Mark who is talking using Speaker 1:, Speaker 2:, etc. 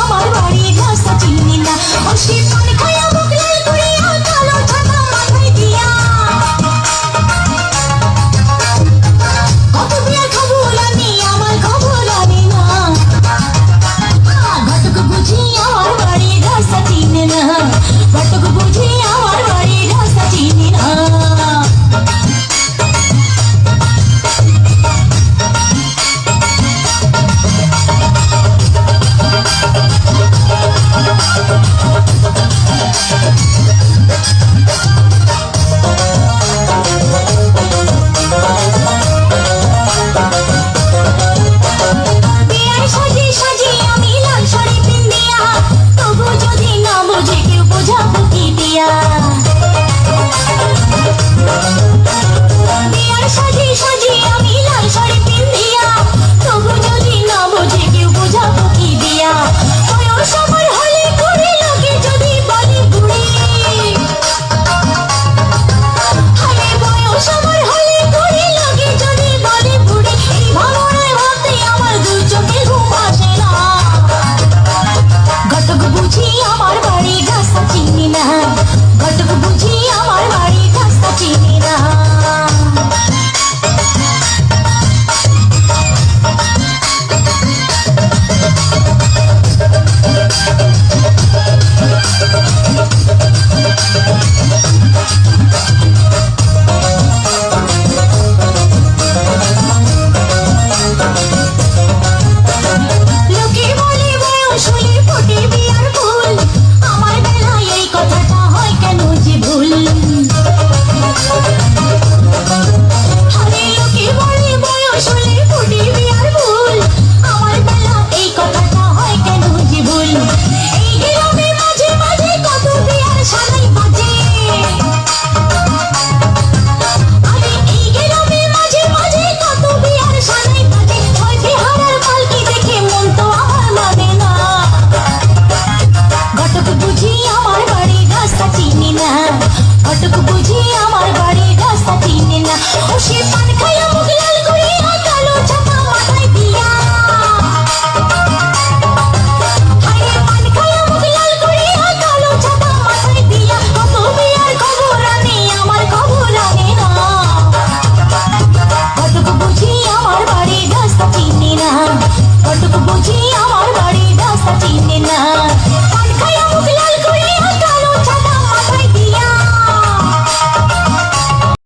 Speaker 1: আমার
Speaker 2: বাড়ি ঘাস চিনি না ও শীত মনে না